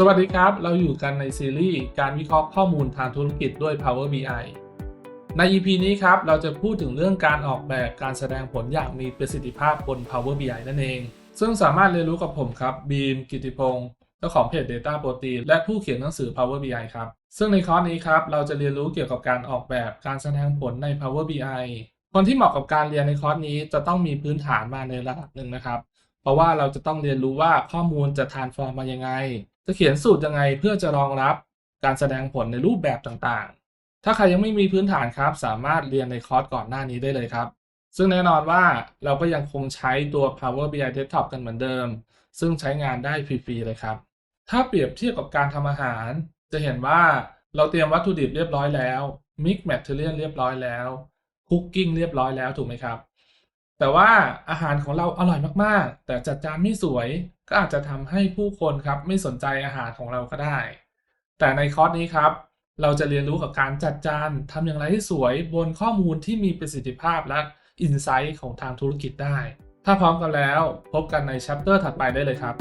สวัสดีครับ เราอยู่กันในซีรีส์การวิเคราะห์ข้อมูลทางธุรกิจด้วย Power BI ใน EP นี้ครับ เราจะพูดถึงเรื่องการออกแบบการแสดงผลอย่างมีประสิทธิภาพบน Power BI นั่นเอง ซึ่งสามารถเรียนรู้กับผมครับบีมกิติพงศ์เจ้าของเพจ Data Protein และผู้เขียนหนังสือ Power BI ครับ ซึ่งในคอร์สนี้ครับ เราจะเรียนรู้เกี่ยวกับการออกแบบการแสดงผลใน Power BI คนที่เหมาะกับการเรียนในคอร์สนี้จะต้องมีพื้นฐานมาในระดับหนึ่งนะครับ เพราะว่าเราจะต้องเรียนรู้ว่าข้อมูลจะ transform มายังไง จะเขียนสูตรยังไงเพื่อจะรองรับการแสดงผลในรูปแบบต่างๆ ถ้าใครยังไม่มีพื้นฐานครับ สามารถเรียนในคอร์สก่อนหน้านี้ได้เลยครับ ซึ่งแน่นอนว่าเราก็ยังคงใช้ตัว Power BI Desktop กันเหมือนเดิม ซึ่งใช้งานได้ฟรีๆเลยครับ ถ้าเปรียบเทียบกับการทำอาหาร จะเห็นว่าเราเตรียมวัตถุดิบเรียบร้อยแล้ว Mix Material เรียบร้อยแล้ว Cooking เรียบร้อยแล้วถูกไหมครับ แต่ว่าอาหารของเราอร่อยมากๆ แต่จัดจานไม่สวยก็อาจจะทำให้ผู้คนครับไม่สนใจอาหารของเราก็ได้ แต่ในคอร์สนี้ครับ เราจะเรียนรู้กับการจัดจานทำอย่างไรให้สวยบนข้อมูลที่มีประสิทธิภาพและอินไซต์ของทางธุรกิจได้ ถ้าพร้อมกันแล้ว พบกันในชัปเตอร์ถัดไปได้เลยครับ